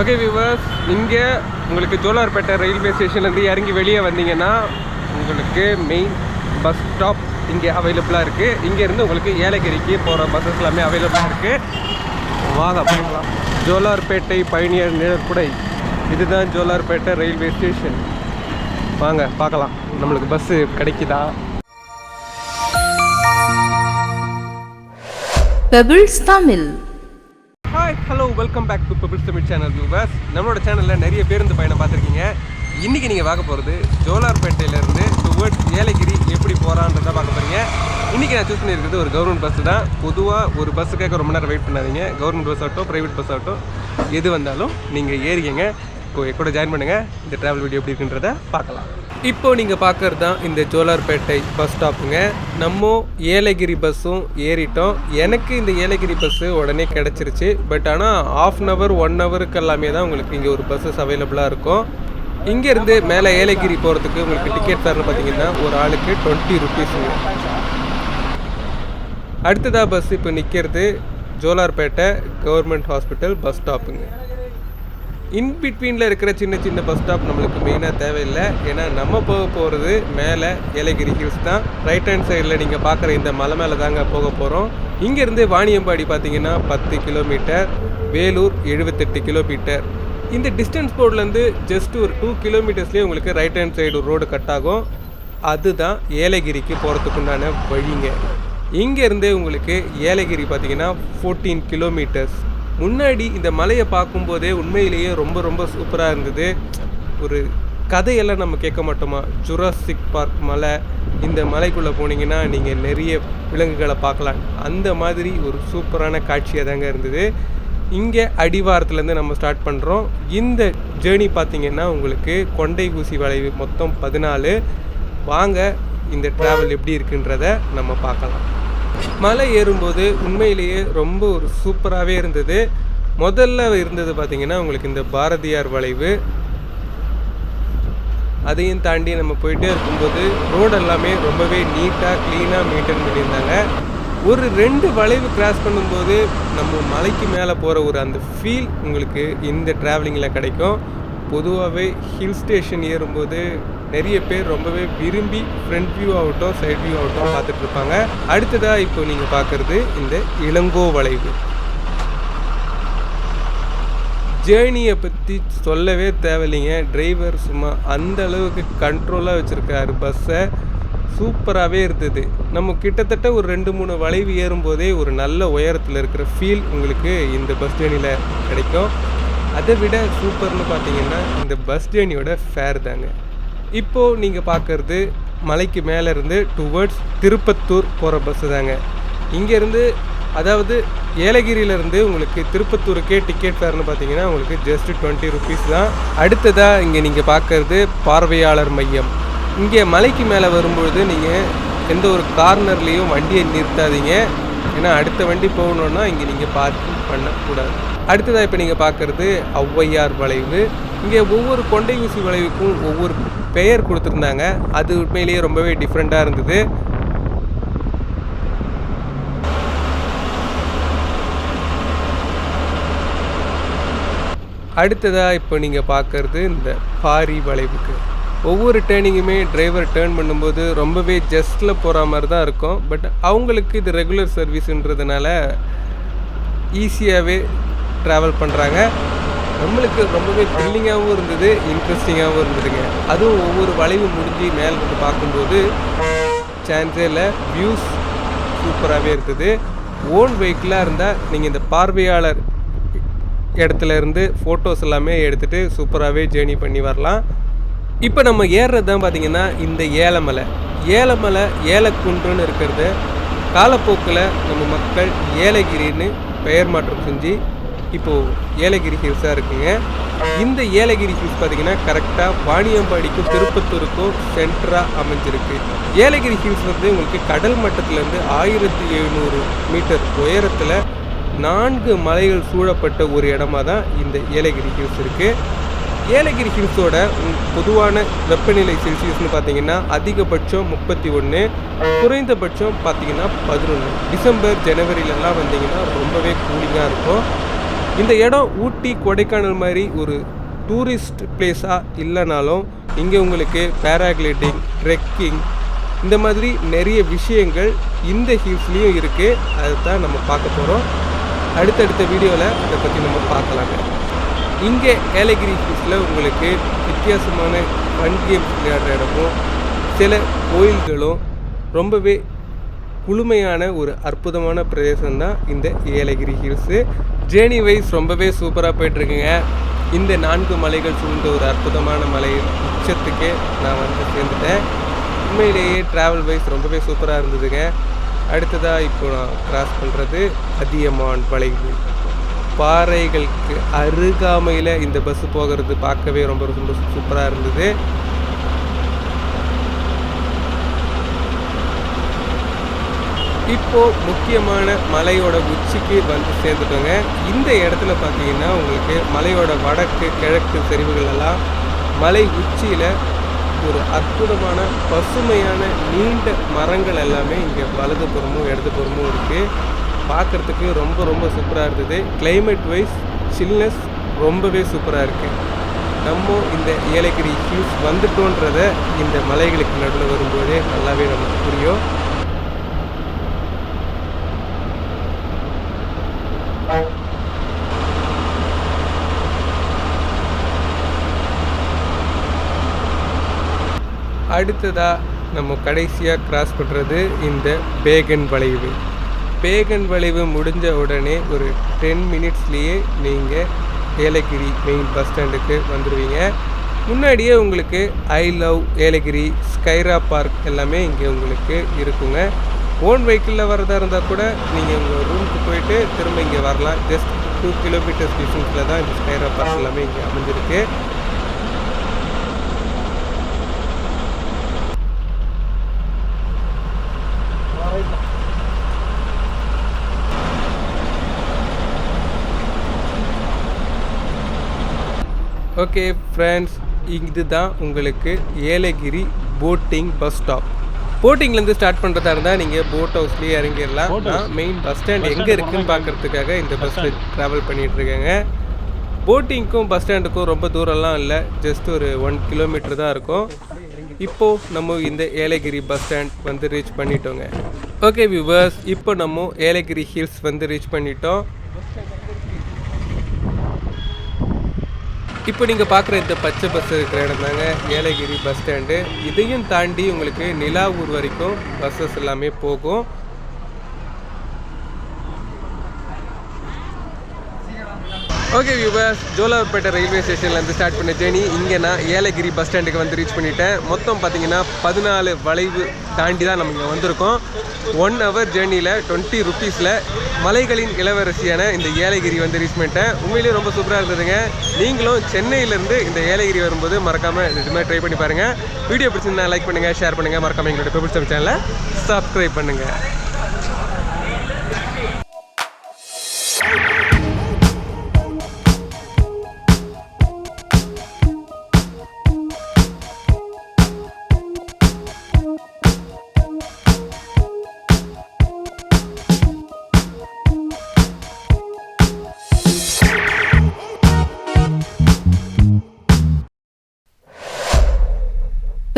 Okay viewers இங்கே உங்களுக்கு Jolarpettai railway ஸ்டேஷன்லேருந்து இறங்கி வெளியே வந்தீங்கன்னா உங்களுக்கு மெயின் பஸ் ஸ்டாப் இங்கே அவைலபிளாக இருக்குது இங்கேருந்து உங்களுக்கு ஏலகிரிக்கு போகிற பஸ்ஸஸ் எல்லாமே அவைலபிளாக இருக்குது வாங்க போகலாம் ஜோலார்பேட்டை பயணியர் நிழற்புடை இதுதான் ஜோலார்பேட்டை ரயில்வே ஸ்டேஷன் வாங்க பார்க்கலாம். நம்மளுக்கு பஸ்ஸு கிடைக்குதா? Pebbles Tamil hi hello welcome back to bubbles Tamil channel viewers நம்மளோட சேனலில் நிறைய பேருந்து பயணம் பார்த்துருக்கீங்க. இன்றைக்கி நீங்கள் பார்க்க போகிறது ஜோலார்பேட்டையிலேருந்து டுவர்ட்ஸ் ஏலகிரி எப்படி போகிறான்றதை பார்க்க போகிறீங்க இன்றைக்கி நான் சூஸ் பண்ணியிருக்கிறது ஒரு கவர்மெண்ட் பஸ் தான். பொதுவாக ஒரு பஸ்ஸுக்காக ரொம்ப நேரம் வெயிட் பண்ணாதீங்க. கவர்மெண்ட் பஸ் ஆகட்டும் ப்ரைவேட் பஸ் ஆகட்டும் எது வந்தாலும் நீங்கள் ஏறிக்கங்க. இப்போ கூட ஜாயின் பண்ணுங்கள் இந்த ட்ராவல் வீடியோ எப்படி இருக்குன்றதை பார்க்கலாம். இப்போ நீங்கள் பார்க்கறது தான் இந்த ஜோலார்பேட்டை பஸ் ஸ்டாப்புங்க. நம்ம ஏலகிரி பஸ்ஸும் ஏறிட்டோம். எனக்கு இந்த ஏலகிரி பஸ்ஸு உடனே கிடச்சிருச்சு. பட் ஆனால் ஆஃப் அன் ஹவர் ஒன் ஹவருக்கு எல்லாமே தான் உங்களுக்கு இங்கே ஒரு பஸ்ஸஸ் அவைலபிளாக இருக்கும். இங்கேருந்து மேலே ஏலகிரி போகிறதுக்கு உங்களுக்கு டிக்கெட் ஃபேர்னு பார்த்தீங்கன்னா ஒரு ஆளுக்கு டுவெண்ட்டி ருபீஸுங்க அடுத்ததாக பஸ் இப்போ நிற்கிறது ஜோலார்பேட்டை கவர்மெண்ட் ஹாஸ்பிட்டல் பஸ் ஸ்டாப்புங்க இன்பிட்வீனில் இருக்கிற சின்ன சின்ன பஸ் ஸ்டாப் நம்மளுக்கு மெயினாக தேவையில்லை. ஏன்னா நம்ம போக போகிறது மேலே ஏலகிரி ஹில்ஸ் தான். ரைட் ஹேண்ட் சைடில் நீங்கள் பார்க்குற இந்த மலை மேலே தாங்க போக போகிறோம் இங்கேருந்து வாணியம்பாடி பார்த்தீங்கன்னா பத்து கிலோமீட்டர் வேலூர் எழுபத்தெட்டு கிலோமீட்டர் இந்த டிஸ்டன்ஸ் போர்ட்லேருந்து ஜஸ்ட் ஒரு டூ கிலோமீட்டர்ஸ்லேயே உங்களுக்கு right hand side road cut ஆகும். அதுதான் ஏலகிரிக்கு போகிறதுக்குண்டான வழிங்க. இங்கேருந்தே உங்களுக்கு ஏலகிரி பார்த்தீங்கன்னா ஃபோர்டீன் கிலோமீட்டர்ஸ் முன்னாடி இந்த மலையை பார்க்கும்போதே உண்மையிலேயே ரொம்ப ரொம்ப சூப்பராக இருந்தது. ஒரு கதையெல்லாம் நம்ம கேட்க மாட்டோமா? ஜுராசிக் பார்க் மலை இந்த மலைக்குள்ளே போனீங்கன்னா நீங்கள் நிறைய விலங்குகளை பார்க்கலாம். அந்த மாதிரி ஒரு சூப்பரான காட்சியாக தாங்க இருந்தது. இங்கே அடிவாரத்துலேருந்து நம்ம ஸ்டார்ட் பண்ணுறோம் இந்த ஜேர்னி பார்த்தீங்கன்னா உங்களுக்கு கொண்டை ஊசி வளைவு மொத்தம் பதினாலு. வாங்க இந்த ட்ராவல் எப்படி இருக்குன்றத நம்ம பார்க்கலாம். மலை ஏறும்போது உண்மையிலேயே ரொம்ப ஒரு சூப்பராகவே இருந்தது. முதல்ல இருந்தது பார்த்தீங்கன்னா உங்களுக்கு இந்த பாரதியார் வளைவு. அதையும் தாண்டி நம்ம போயிட்டே இருக்கும்போது ரோடு எல்லாமே ரொம்பவே நீட்டாக க்ளீனாக மெயின்டைன் பண்ணியிருந்தாங்க. ஒரு ரெண்டு வளைவு கிராஸ் பண்ணும்போது நம்ம மலைக்கு மேலே போகிற ஒரு அந்த ஃபீல் உங்களுக்கு இந்த ட்ராவலிங்கில் கிடைக்கும். பொதுவாகவே ஹில் ஸ்டேஷன் ஏறும்போது நிறைய பேர் ரொம்பவே விரும்பி ஃப்ரண்ட் வியூ ஆகட்டும் சைட் வியூ ஆகட்டும் பார்த்துட்ருப்பாங்க. அடுத்ததாக இப்போ நீங்கள் பார்க்குறது இந்த இளங்கோ வளைவு. ஜேர்னியை பற்றி சொல்லவே தேவையில்லைங்க. டிரைவர் சும்மா அந்த அளவுக்கு கண்ட்ரோலாக வச்சுருக்காரு. பஸ்ஸை சூப்பராகவே இருந்தது. நம்ம கிட்டத்தட்ட ஒரு ரெண்டு மூணு வளைவு ஏறும்போதே ஒரு நல்ல உயரத்தில் இருக்கிற ஃபீல் உங்களுக்கு இந்த பஸ் ஜேர்னியில் கிடைக்கும். அதை விட சூப்பர்னு பார்த்தீங்கன்னா இந்த பஸ் ஜேர்னியோட ஃபேர் தாங்க. இப்போது நீங்கள் பார்க்குறது மலைக்கு மேலே இருந்து டுவர்ட்ஸ் திருப்பத்தூர் போகிற பஸ்ஸு தாங்க. இங்கேருந்து அதாவது ஏலகிரியிலேருந்து உங்களுக்கு திருப்பத்தூருக்கே டிக்கெட் ஃபேர்னு பார்த்தீங்கன்னா உங்களுக்கு ஜஸ்ட் டுவெண்ட்டி ருபீஸ் தான். அடுத்ததாக இங்கே நீங்கள் பார்க்குறது பார்வையாளர் மையம். இங்கே மலைக்கு மேலே வரும்பொழுது நீங்கள் எந்த ஒரு கார்னர்லேயும் வண்டியை நிறுத்தாதீங்க. ஏன்னா அடுத்த வண்டி போகணுன்னா இங்கே நீங்கள் பார்க்கிங் பண்ணக்கூடாது. அடுத்ததாக இப்போ நீங்கள் பார்க்குறது ஔவையார் வளைவு. இங்கே ஒவ்வொரு கொண்டை ஊசி வளைவுக்கும் ஒவ்வொரு பெயர் கொடுத்துருந்தாங்க. அது உண்மையிலேயே ரொம்பவே டிஃப்ரெண்ட்டாக இருந்தது. அடுத்ததாக இப்போ நீங்கள் பார்க்குறது இந்த பாரி வளைவுக்கு. ஒவ்வொரு டேர்னிங்குமே டிரைவர் டேர்ன் பண்ணும்போது ரொம்பவே ஜஸ்ட்டில் போகிற மாதிரி தான் இருக்கும். பட் அவங்களுக்கு இது ரெகுலர் சர்வீஸுன்றதுனால ஈஸியாகவே ட்ராவல் பண்ணுறாங்க நம்மளுக்கு ரொம்பவே த்ரில்லிங்காகவும் இருந்தது இன்ட்ரெஸ்டிங்காகவும் இருந்ததுங்க. அதுவும் ஒவ்வொரு வளைவு முடிஞ்சு மேலே வந்து பார்க்கும்போது சான்ஸே இல்லை வியூஸ் சூப்பராகவே இருந்தது. ஓன் வெஹிக்கிளாக இருந்தால் நீங்கள் இந்த பார்வையாளர் இடத்துல இருந்து ஃபோட்டோஸ் எல்லாமே எடுத்துகிட்டு சூப்பராகவே ஜேர்னி பண்ணி வரலாம். இப்போ நம்ம ஏறுறது தான் பார்த்திங்கன்னா இந்த ஏலமலை. ஏலமலை ஏலக்குன்றுன்னு இருக்கிறது. காலப்போக்கில் நம்ம மக்கள் ஏலகிரின்னு பெயர் மாற்றம் செஞ்சு இப்போது ஏலகிரி ஹில்ஸாக இருக்குங்க. இந்த ஏலகிரி ஹில்ஸ் பார்த்தீங்கன்னா கரெக்டாக வாணியம்பாடிக்கும் திருப்பத்தூருக்கும் சென்டராக அமைஞ்சிருக்கு. ஏலகிரி ஹில்ஸ் வந்து உங்களுக்கு கடல் மட்டத்திலேருந்து ஆயிரத்தி எழுநூறு மீட்டர் உயரத்தில் நான்கு மலைகள் சூழப்பட்ட ஒரு இடமா தான் இந்த ஏலகிரி ஹில்ஸ் இருக்குது ஏலகிரி ஹில்ஸோட பொதுவான வெப்பநிலை செல்சியஸ்னு பார்த்தீங்கன்னா அதிகபட்சம் முப்பத்தி ஒன்று குறைந்தபட்சம் பார்த்தீங்கன்னா பதினொன்று டிசம்பர் ஜனவரியிலலாம் வந்தீங்கன்னா ரொம்பவே கூலிங்காக இருக்கும். இந்த இடம் ஊட்டி கொடைக்கானல் மாதிரி ஒரு டூரிஸ்ட் பிளேஸாக இல்லைனாலும் இங்கே உங்களுக்கு பேராகிளைடிங் ட்ரெக்கிங் இந்த மாதிரி நிறைய விஷயங்கள் இந்த ஹில்ஸ்லேயும் இருக்குது அதை தான் நம்ம பார்க்க போகிறோம் அடுத்தடுத்த வீடியோவில் அதை பற்றி நம்ம பார்க்கலாங்க. இங்கே ஏலகிரி ஹில்ஸில் உங்களுக்கு வித்தியாசமான ஃபன் கேம்ஸ் விளையாடுற இடமும் சில கோயில்களும் ரொம்பவே குளுமையான ஒரு அற்புதமான பிரதேசம் தான் இந்த ஏலகிரி ஹில்ஸு. ஜேர்னி வைஸ் ரொம்பவே சூப்பராக போயிட்டுருக்குங்க. இந்த நான்கு மலைகள் சூழ்ந்த ஒரு அற்புதமான மலை உச்சத்துக்கே நான் வந்து சேர்ந்துட்டேன். உண்மையிலேயே ட்ராவல் வைஸ் ரொம்பவே சூப்பராக இருந்ததுங்க. அடுத்ததாக இப்போ நான் கிராஸ் பண்ணுறது அதியமான் வளைவு பாறைகளுக்கு அருகாமையில் இந்த பஸ் போகிறது பார்க்கவே ரொம்ப ரொம்ப சூப்பராக இருந்தது. இப்போது முக்கியமான மலையோட உச்சிக்கு வந்து சேர்ந்துட்டோங்க. இந்த இடத்துல பார்த்தீங்கன்னா உங்களுக்கு மலையோட வடக்கு கிழக்கு சரிவுகள் எல்லாம் மலை உச்சியில் ஒரு அற்புதமான பசுமையான நீண்ட மரங்கள் எல்லாமே இங்கே வலதுபுறமும் இடதுபுறமும் இருக்குது பார்க்குறதுக்கு ரொம்ப ரொம்ப சூப்பராக இருந்தது. கிளைமேட் வைஸ் சில்னஸ் ரொம்பவே சூப்பராக இருக்குது நம்ம இந்த ஏலகிரி ஹில்ஸ் வந்துட்டோன்றத இந்த மலைகளுக்கு நடுவில் வரும்போதே நல்லாவே நமக்கு புரியும். அடுத்ததாக நம்ம கடைசியாக கிராஸ் பண்ணுறது இந்த பேகன் வளைவு. பேகன் வளைவு முடிஞ்ச உடனே ஒரு டென் மினிட்ஸ்லேயே நீங்கள் ஏலகிரி மெயின் பஸ் ஸ்டாண்டுக்கு வந்துடுவீங்க முன்னாடியே உங்களுக்கு ஐ லவ் ஏலகிரி ஸ்கைரா பார்க் எல்லாமே இங்கே உங்களுக்கு இருக்குங்க. ஓன் வெஹிக்கிளில் வரதா இருந்தால் கூட நீங்கள் உங்கள் ரூமுக்கு போயிட்டு திரும்ப இங்கே வரலாம். ஜஸ்ட் டூ கிலோமீட்டர்ஸ் டிஸ்டன்ஸில் தான் இந்த ஸ்கைரா பார்க் எல்லாமே இங்கே அமைஞ்சிருக்கு. ஓகே ஃப்ரெண்ட்ஸ் இதுதான் உங்களுக்கு ஏலகிரி போட்டிங் பஸ் ஸ்டாப். போட்டிங்லேருந்து ஸ்டார்ட் பண்ணுறதா இருந்தால் நீங்கள் போட் ஹவுஸ்லேயே இறங்கிடலாம். நான் மெயின் பஸ் ஸ்டாண்ட் எங்கே இருக்குன்னு பார்க்குறதுக்காக இந்த பஸ்ஸில் ட்ராவல் பண்ணிகிட்டு இருக்கேங்க போட்டிங்க்கும் பஸ் ஸ்டாண்டுக்கும் ரொம்ப தூரம்லாம் இல்லை. ஜஸ்ட் ஒரு ஒன் கிலோமீட்டர் தான் இருக்கும். இப்போது நம்ம இந்த ஏலகிரி பஸ் ஸ்டாண்ட் வந்து ரீச் பண்ணிட்டோங்க. ஓகே வியூவர்ஸ் இப்போ நம்ம ஏலகிரி ஹில்ஸ் வந்து ரீச் பண்ணிட்டோம். இப்போ நீங்கள் பார்க்குற இந்த பச்சை பஸ் இருக்கிற இடம் தாங்க. Yelagiri bus stand. இதையும் தாண்டி உங்களுக்கு நிலாவூர் வரைக்கும் பஸ்ஸஸ் எல்லாமே போகும். ஓகே வியூவர்ஸ் ஜோலாவர்பேட்டை ரயில்வே ஸ்டேஷன்லேருந்து ஸ்டார்ட் பண்ண ஜேர்னி இங்கே நான் ஏலகிரி பஸ் ஸ்டாண்டுக்கு வந்து ரீச் பண்ணிட்டேன். மொத்தம் பார்த்தீங்கன்னா பதினாலு வளைவு தாண்டி தான் நம்ம இங்கே வந்திருக்கோம். ஒன் ஹவர் ஜேர்னியில் டுவெண்ட்டி ருபீஸில் மலைகளின் இளவரசியான இந்த ஏலகிரி வந்து ரீச் பண்ணிட்டேன். உண்மையிலேயே ரொம்ப சூப்பராக இருந்ததுங்க. நீங்களும் சென்னையிலேருந்து இந்த ஏலகிரி வரும்போது மறக்காமல் இது மாதிரி ட்ரை பண்ணி பாருங்கள் வீடியோ பிடிச்சிருந்தா லைக் பண்ணுங்கள் ஷேர் பண்ணுங்கள் மறக்காமல் எங்களோட பெபிள் சேனலை சப்ஸ்கிரைப் பண்ணுங்கள்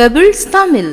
பெபிள்ஸ் தமிழ்